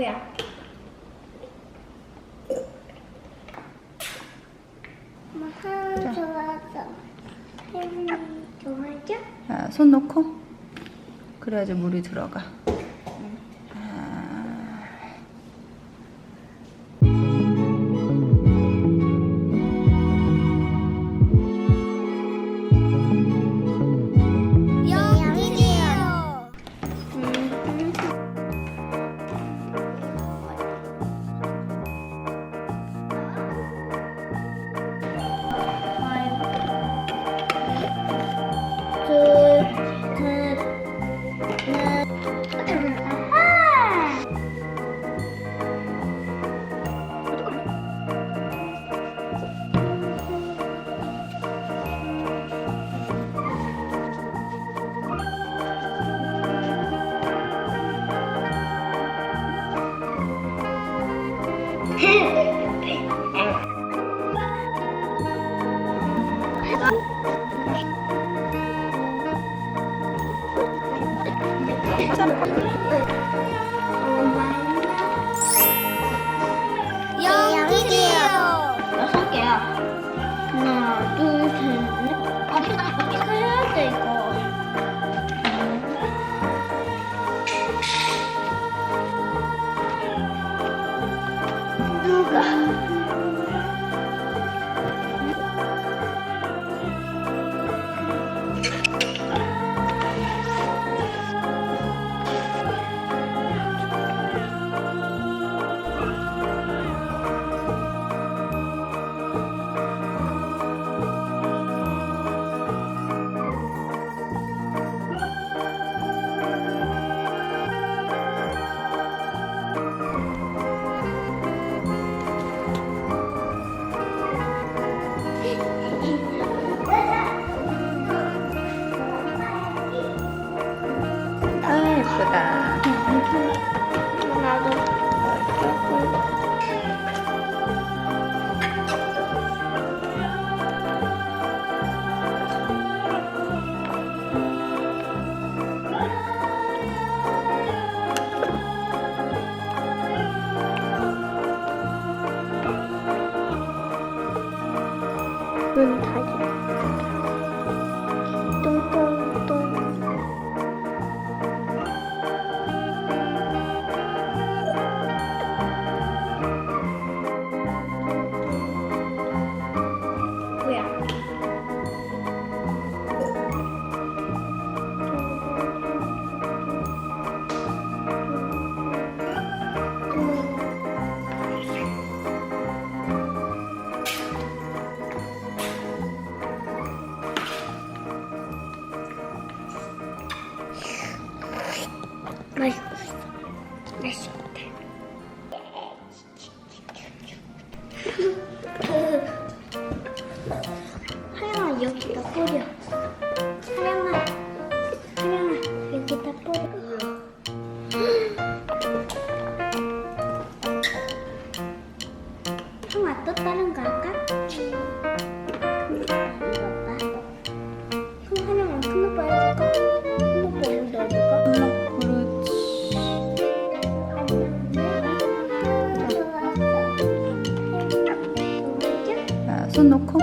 뭐야? 엄마 하나 좋아하죠? 자, 손 놓고 그래야지 물이 들어가. 여기요. 예쁘다. 나도 조금. 문 맛있다. 하 손 놓고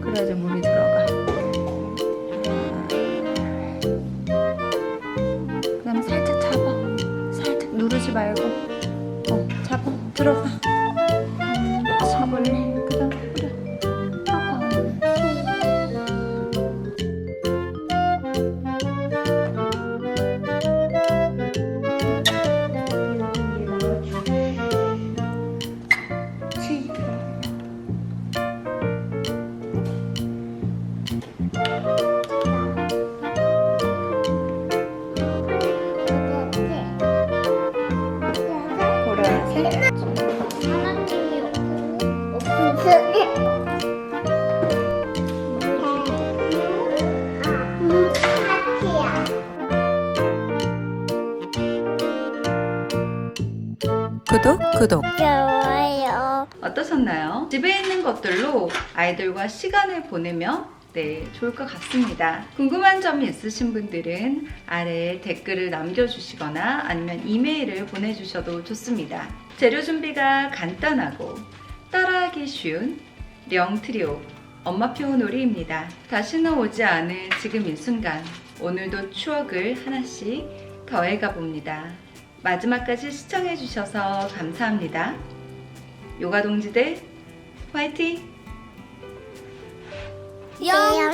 그래야지 물이 들어가. 아. 그다음에 살짝 잡아. 살짝 누르지 말고. 어, 잡아. 들어가. 음, 잡을래. 그 다음 그래. 보라 구독, 구독. 좋아요. 어떠셨나요? 집에 있는 것들로 아이들과 시간을 보내며 네, 좋을 것 같습니다. 궁금한 점이 있으신 분들은 아래 댓글을 남겨주시거나 아니면 이메일을 보내주셔도 좋습니다. 재료 준비가 간단하고 따라하기 쉬운 령트리오 엄마표 놀이입니다. 다시는 오지 않을 지금 이 순간 오늘도 추억을 하나씩 더해가 봅니다. 마지막까지 시청해 주셔서 감사합니다. 요가 동지들 화이팅! 영상